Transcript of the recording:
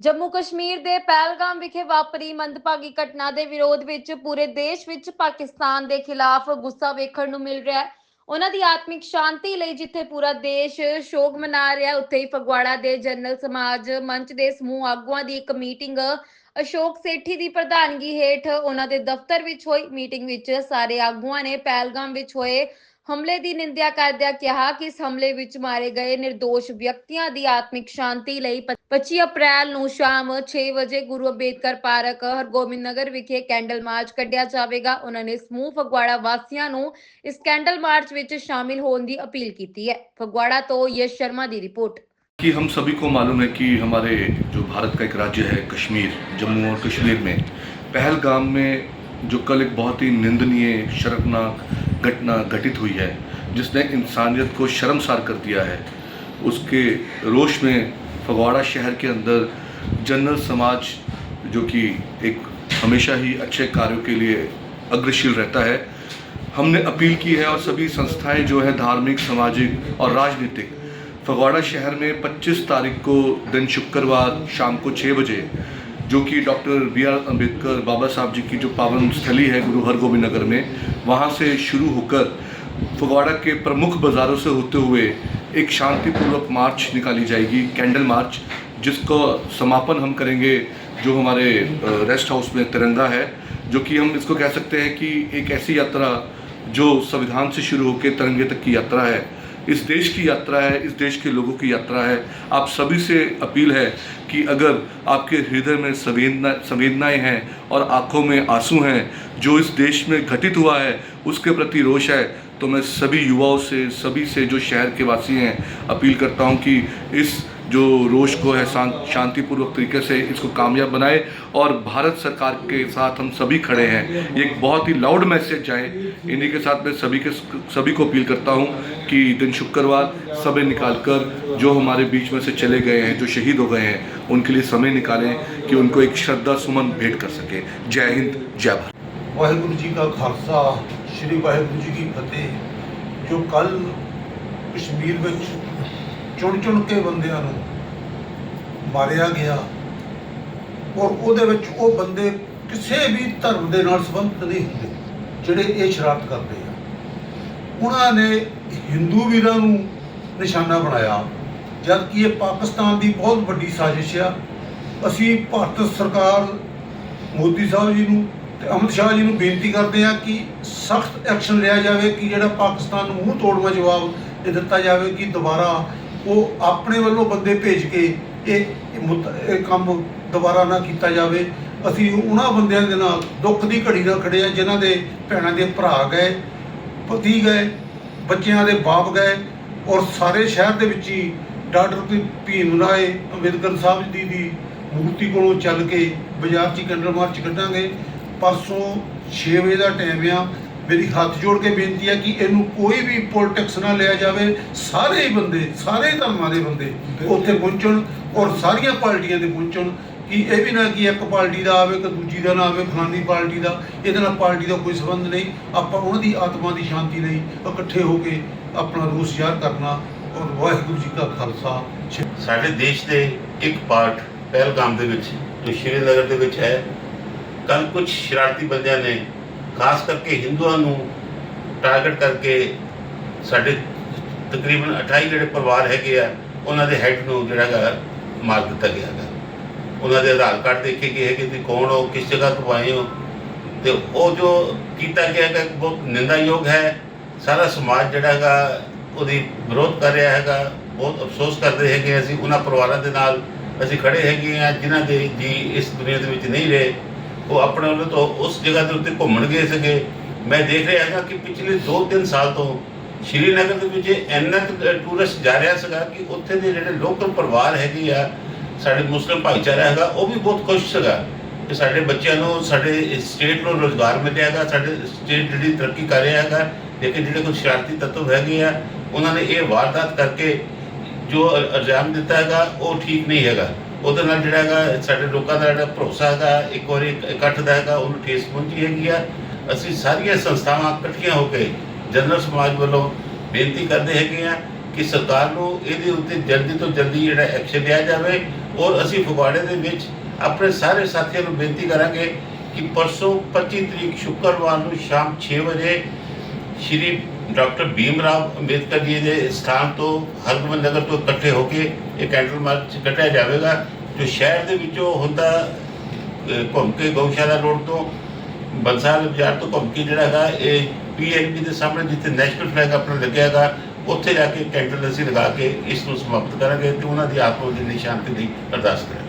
ਜੰਮੂ ਕਸ਼ਮੀਰ ਦੇ ਪਹਿਲਗਾਮ ਵਿਖੇ ਵਾਪਰੀ ਮੰਦਭਾਗੀ ਘਟਨਾ ਦੇ ਵਿਰੋਧ ਵਿੱਚ ਪੂਰੇ ਦੇਸ਼ ਵਿੱਚ ਪਾਕਿਸਤਾਨ ਦੇ ਖਿਲਾਫ ਗੁੱਸਾ ਵੇਖਣ ਨੂੰ ਮਿਲ ਰਿਹਾ ਹੈ। ਉਹਨਾਂ ਦੀ ਆਤਮਿਕ ਸ਼ਾਂਤੀ ਲਈ ਜਿੱਥੇ ਪੂਰਾ ਦੇਸ਼ ਸ਼ੋਕ ਮਨਾ ਰਿਹਾ, ਉੱਥੇ ਹੀ ਫਗਵਾੜਾ ਦੇ ਜਨਰਲ ਸਮਾਜ ਮੰਚ ਦੇ ਸਮੂਹ ਆਗੂਆਂ ਦੀ ਇੱਕ ਮੀਟਿੰਗ ਅਸ਼ੋਕ ਸੇਠੀ ਦੀ ਪ੍ਰਧਾਨਗੀ ਹੇਠ ਉਹਨਾਂ ਦੇ ਦਫ਼ਤਰ ਵਿੱਚ ਹੋਈ। ਮੀਟਿੰਗ ਵਿੱਚ ਸਾਰੇ ਆਗੂਆਂ ਨੇ ਪਹਿਲਗਾਮ ਵਿੱਚ ਹੋਏ ਹਮਲੇ ਦੀ ਨਿੰਦਿਆ ਕਰਦਿਆਂ ਕਿਹਾ ਕਿ ਇਸ ਹਮਲੇ ਵਿੱਚ ਮਾਰੇ ਗਏ નિર્ਦੋਸ਼ ਵਿਅਕਤੀਆਂ ਦੀ ਆਤਮਿਕ ਸ਼ਾਂਤੀ ਲਈ 25 ਅਪ੍ਰੈਲ ਨੂੰ ਸ਼ਾਮ 6 ਵਜੇ ਗੁਰੂ ਅੰਬੇਦਕਰ ਪਾਰਕ ਹਰਗੋਬਿੰਦ ਨਗਰ ਵਿਖੇ ਕੈਂਡਲ ਮਾਰਚ ਕੱਢਿਆ ਜਾਵੇਗਾ। ਉਹਨਾਂ ਨੇ ਸਮੂਹ ਫਗਵਾੜਾ ਵਾਸੀਆਂ ਨੂੰ ਇਸ ਕੈਂਡਲ ਮਾਰਚ ਵਿੱਚ ਸ਼ਾਮਿਲ ਹੋਣ ਦੀ ਅਪੀਲ ਕੀਤੀ ਹੈ। ਫਗਵਾੜਾ ਤੋਂ ਯਸ਼ ਸ਼ਰਮਾ ਦੀ ਰਿਪੋਰਟ। कि हम सभी को मालूम है कि हमारे जो भारत का एक राज्य है कश्मीर जम्मू और कश्मीर में पहलगाम में जो कल एक बहुत ही निंदनीय शर्मनाक घटना घटित हुई है, जिसने इंसानियत को शर्मसार कर दिया है। उसके रोष में फगवाड़ा शहर के अंदर जनरल समाज, जो कि एक हमेशा ही अच्छे कार्यों के लिए अग्रशील रहता है, हमने अपील की है और सभी संस्थाएँ जो है, धार्मिक, सामाजिक और राजनीतिक, फगवाड़ा शहर में 25 तारीख को दिन शुक्रवार शाम को 6 बजे जो कि doctor B R Ambedkar Baba Saheb ji की जो पावन स्थली है गुरु हरगोबिंद नगर में, वहाँ से शुरू होकर फगवाड़ा के प्रमुख बाज़ारों से होते हुए एक शांतिपूर्वक मार्च निकाली जाएगी, कैंडल मार्च, जिसको समापन हम करेंगे जो हमारे रेस्ट हाउस में तिरंगा है, जो कि हम इसको कह सकते हैं कि एक ऐसी यात्रा जो संविधान से शुरू होकर तिरंगे तक की यात्रा है। इस देश की यात्रा है, इस देश के लोगों की यात्रा है। आप सभी से अपील है कि अगर आपके हृदय में संवेदना, संवेदनाएँ हैं और आँखों में आँसू हैं, जो इस देश में घटित हुआ है, उसके प्रति रोष है तो मैं सभी युवाओं से, सभी से जो शहर के वासी हैं, अपील करता हूँ कि इस जो रोश को है शांतिपूर्वक तरीके से इसको कामयाब बनाए और भारत सरकार के साथ हम सभी खड़े हैं। एक बहुत ही लाउड मैसेज जाए इन्हीं के साथ मैं सभी के, सभी को अपील करता हूँ कि दिन शुक्रवार समय निकाल कर जो हमारे बीच में से चले गए हैं, जो शहीद हो गए हैं, उनके लिए समय निकालें कि उनको एक श्रद्धा सुमन भेंट कर सकें। जय हिंद, जय भारत। वाहगुरु जी का खालसा, श्री वाहेगुरु जी की फतेह। जो कल कश्मीर में ਚੁਣ ਚੁਣ ਕੇ ਬੰਦਿਆਂ ਨੂੰ ਮਾਰਿਆ ਗਿਆ ਔਰ ਉਹਦੇ ਵਿੱਚ ਉਹ ਬੰਦੇ ਕਿਸੇ ਵੀ ਧਰਮ ਦੇ ਨਾਲ ਸੰਬੰਧਿਤ ਨਹੀਂ ਹੁੰਦੇ, ਜਿਹੜੇ ਇਹ ਸ਼ਰਾਰਤ ਕਰਦੇ ਆ। ਉਹਨਾਂ ਨੇ ਹਿੰਦੂ ਵੀਰਾਂ ਨੂੰ ਨਿਸ਼ਾਨਾ ਬਣਾਇਆ ਜਦ ਕਿ ਇਹ ਪਾਕਿਸਤਾਨ ਦੀ ਬਹੁਤ ਵੱਡੀ ਸਾਜ਼ਿਸ਼ ਆ। ਅਸੀਂ ਭਾਰਤ ਸਰਕਾਰ ਮੋਦੀ ਸਾਹਿਬ ਜੀ ਨੂੰ ਤੇ ਅਮਿਤ ਸ਼ਾਹ ਜੀ ਨੂੰ ਬੇਨਤੀ ਕਰਦੇ ਆ ਕਿ ਸਖਤ ਐਕਸ਼ਨ ਲਿਆ ਜਾਵੇ ਕਿ ਜਿਹੜਾ ਪਾਕਿਸਤਾਨ ਨੂੰ ਮੂੰਹ ਤੋੜਵਾ ਜਵਾਬ ਇਹ ਦਿੱਤਾ ਜਾਵੇ ਕਿ ਦੁਬਾਰਾ ਉਹ ਆਪਣੇ ਵੱਲੋਂ ਬੰਦੇ ਭੇਜ ਕੇ ਇਹ ਇਹ ਇਹ ਕੰਮ ਦੁਬਾਰਾ ਨਾ ਕੀਤਾ ਜਾਵੇ। ਅਸੀਂ ਉਹਨਾਂ ਬੰਦਿਆਂ ਦੇ ਨਾਲ ਦੁੱਖ ਦੀ ਘੜੀ ਨਾਲ ਖੜੇ ਆ ਜਿਨ੍ਹਾਂ ਦੇ ਭੈਣਾਂ ਦੇ ਭਰਾ ਗਏ, ਪਤੀ ਗਏ, ਬੱਚਿਆਂ ਦੇ ਬਾਪ ਗਏ ਔਰ ਸਾਰੇ ਸ਼ਹਿਰ ਦੇ ਵਿੱਚ ਹੀ ਡਾਕਟਰ ਭੀਮ ਰਾਏ, ਅੰਬੇਦਕਰ ਸਾਹਿਬ ਜੀ ਦੀ ਮੂਰਤੀ ਕੋਲੋਂ ਚੱਲ ਕੇ ਬਾਜ਼ਾਰ 'ਚ ਹੀ ਕੈਂਡਲ ਮਾਰਚ ਕੱਢਾਂਗੇ। ਪਰਸੋਂ 6 ਵਜੇ ਦਾ ਟਾਈਮ ਆ। ਮੇਰੀ ਹੱਥ ਜੋੜ ਕੇ ਬੇਨਤੀ ਹੈ ਕਿ ਇਹਨੂੰ ਕੋਈ ਵੀ ਪੋਲਿਟਿਕਸ ਨਾ ਲਿਆ ਜਾਵੇ। ਸਾਰੇ ਹੀ ਬੰਦੇ ਸਾਰੇ ਧਰਮਾਂ ਦੇ ਬੰਦੇ ਉੱਥੇ ਪਹੁੰਚਣ ਔਰ ਸਾਰੀਆਂ ਪਾਰਟੀਆਂ ਦੇ ਪਹੁੰਚਣ ਕਿ ਇਹ ਵੀ ਨਾ ਕਿ ਇੱਕ ਪਾਰਟੀ ਦਾ ਆਵੇ ਕਿ ਦੂਜੀ ਦਾ ਨਾ ਆਵੇ ਫਲਾਨੀ ਪਾਰਟੀ ਦਾ। ਇਹਦੇ ਨਾਲ ਪਾਰਟੀ ਦਾ ਕੋਈ ਸੰਬੰਧ ਨਹੀਂ। ਆਪਾਂ ਉਹਨਾਂ ਦੀ ਆਤਮਾ ਦੀ ਸ਼ਾਂਤੀ ਲਈ ਇਕੱਠੇ ਹੋ ਕੇ ਆਪਣਾ ਰੋਸ ਜ਼ਾਹਰ ਕਰਨਾ। ਔਰ ਵਾਹਿਗੁਰੂ ਜੀ ਕਾ ਖਾਲਸਾ। ਸ਼੍ਰੀ ਸਾਡੇ ਦੇਸ਼ ਦੇ ਇੱਕ ਪਾਰਟ ਪਹਿਲਗਾਮ ਦੇ ਵਿੱਚ ਜੋ ਸ਼੍ਰੀਨਗਰ ਦੇ ਵਿੱਚ ਹੈ ਕੱਲ ਕੁਝ ਸ਼ਰਾਰਤੀ ਬੰਦਿਆਂ ਨੇ ਖਾਸ ਕਰਕੇ ਹਿੰਦੂਆਂ ਨੂੰ ਟਾਰਗੇਟ ਕਰਕੇ ਸਾਡੇ ਤਕਰੀਬਨ 28 ਜਿਹੜੇ ਪਰਿਵਾਰ ਹੈਗੇ ਆ, ਉਹਨਾਂ ਦੇ ਹੈੱਡ ਨੂੰ ਜਿਹੜਾ ਹੈਗਾ ਮਾਰ ਦਿੱਤਾ ਗਿਆ ਹੈਗਾ। ਉਹਨਾਂ ਦੇ ਆਧਾਰ ਕਾਰਡ ਦੇਖੇ ਗਏ ਹੈਗੇ ਤੁਸੀਂ ਕੌਣ ਹੋ, ਕਿਸ ਜਗ੍ਹਾ ਤੋਂ ਆਏ ਹੋ। ਤੇ ਉਹ ਜੋ ਕੀਤਾ ਗਿਆ ਹੈਗਾ, ਬਹੁਤ ਨਿੰਦਾਯੋਗ ਹੈ। ਸਾਰਾ ਸਮਾਜ ਜਿਹੜਾ ਹੈਗਾ, ਉਹਦੀ ਵਿਰੋਧ ਕਰ ਰਿਹਾ ਹੈਗਾ। ਬਹੁਤ ਅਫਸੋਸ ਕਰਦੇ ਹੈਗੇ ਅਸੀਂ, ਉਹਨਾਂ ਪਰਿਵਾਰਾਂ ਦੇ ਨਾਲ ਅਸੀਂ ਖੜੇ ਹੈਗੇ ਆ ਜਿਨ੍ਹਾਂ ਦੇ ਜੀ ਇਸ ਦੁਨੀਆ ਦੇ ਵਿੱਚ ਨਹੀਂ ਰਹੇ। ਉਹ ਆਪਣੇ ਵੱਲੋਂ ਤੋਂ ਉਸ ਜਗ੍ਹਾ ਦੇ ਉੱਤੇ ਘੁੰਮਣ ਗਏ ਸੀਗੇ। ਮੈਂ ਦੇਖ ਰਿਹਾ ਹੈਗਾ ਕਿ ਪਿਛਲੇ 2-3 ਸਾਲ ਤੋਂ ਸ਼੍ਰੀਨਗਰ ਦੇ ਵਿੱਚ ਇੰਨਾ ਟੂਰਿਸਟ ਜਾ ਰਿਹਾ ਸੀਗਾ ਕਿ ਉੱਥੇ ਦੇ ਜਿਹੜੇ ਲੋਕਲ ਪਰਿਵਾਰ ਹੈਗੇ ਆ, ਸਾਡੇ ਮੁਸਲਿਮ ਭਾਈਚਾਰਾ ਹੈਗਾ, ਉਹ ਵੀ ਬਹੁਤ ਖੁਸ਼ ਸੀਗਾ ਕਿ ਸਾਡੇ ਬੱਚਿਆਂ ਨੂੰ, ਸਾਡੇ ਸਟੇਟ ਨੂੰ ਰੋਜ਼ਗਾਰ ਮਿਲਿਆ ਹੈਗਾ, ਸਾਡੇ ਸਟੇਟ ਜਿਹੜੀ ਤਰੱਕੀ ਕਰ ਰਿਹਾ ਹੈਗਾ, ਲੇਕਿਨ ਜਿਹੜੇ ਕੁਝ ਸ਼ਰਾਰਤੀ ਤੱਤਵ ਹੈਗੇ ਆ, ਉਹਨਾਂ ਨੇ ਇਹ ਵਾਰਦਾਤ ਕਰਕੇ ਜੋ ਇਲ- ਇਲਜ਼ਾਮ ਦਿੱਤਾ ਹੈਗਾ, ਉਹ ਠੀਕ ਨਹੀਂ ਹੈਗਾ। ਉਹਦੇ ਨਾਲ ਜਿਹੜਾ ਹੈਗਾ, ਸਾਡੇ ਲੋਕਾਂ ਦਾ ਜਿਹੜਾ ਭਰੋਸਾ ਹੈਗਾ, ਇੱਕ ਵਾਰੀ ਇਕੱਠ ਦਾ ਹੈਗਾ, ਉਹਨੂੰ ਠੇਸ ਪਹੁੰਚੀ ਹੈਗੀ ਆ। ਅਸੀਂ ਸਾਰੀਆਂ ਸੰਸਥਾਵਾਂ ਇਕੱਠੀਆਂ ਹੋ ਕੇ ਜਨਰਲ ਸਮਾਜ ਵੱਲੋਂ ਬੇਨਤੀ ਕਰਦੇ ਹੈਗੇ ਆ ਕਿ ਸਰਕਾਰ ਨੂੰ ਇਹਦੇ ਉੱਤੇ ਜਲਦੀ ਤੋਂ ਜਲਦੀ ਜਿਹੜਾ ਐਕਸ਼ਨ ਲਿਆ ਜਾਵੇ ਔਰ ਅਸੀਂ ਫਗਵਾੜੇ ਦੇ ਵਿੱਚ ਆਪਣੇ ਸਾਰੇ ਸਾਥੀਆਂ ਨੂੰ ਬੇਨਤੀ ਕਰਾਂਗੇ ਕਿ ਪਰਸੋਂ 25 ਤਰੀਕ ਸ਼ੁੱਕਰਵਾਰ ਨੂੰ ਸ਼ਾਮ 6 ਵਜੇ ਸ਼੍ਰੀ ਡਾਕਟਰ ਭੀਮ ਰਾਵ ਅੰਬੇਦਕਰ ਜੀ ਦੇ ਸਥਾਨ ਤੋਂ ਹਰਗੋਬਿੰਦ ਨਗਰ ਤੋਂ ਇਕੱਠੇ ਹੋ ਕੇ ਇਹ ਕੈਂਡਲ ਮਾਰਚ ਕੱਢਿਆ ਜਾਵੇਗਾ, ਜੋ ਸ਼ਹਿਰ ਦੇ ਵਿੱਚੋਂ ਹੁੰਦਾ ਘੁੰਮ ਕੇ ਗਊਸ਼ਾਲਾ ਰੋਡ ਤੋਂ ਬੰਸਾਲ ਬਾਜ਼ਾਰ ਤੋਂ ਘੁੰਮ ਕੇ ਜਿਹੜਾ ਹੈਗਾ, ਇਹ ਪੀਐਨਬੀ ਦੇ ਸਾਹਮਣੇ ਜਿੱਥੇ ਨੈਸ਼ਨਲ ਫਲੈਗ ਆਪਣਾ ਲੱਗਿਆ ਹੈਗਾ, ਉੱਥੇ ਜਾ ਕੇ ਕੈਂਡਲ ਅਸੀਂ ਲਗਾ ਕੇ ਇਸ ਨੂੰ ਸਮਾਪਤ ਕਰਾਂਗੇ ਤੇ ਉਹਨਾਂ ਦੀ ਆਤਮਾ ਦੀ ਸ਼ਾਂਤੀ ਲਈ ਅਰਦਾਸ ਕਰਾਂਗੇ।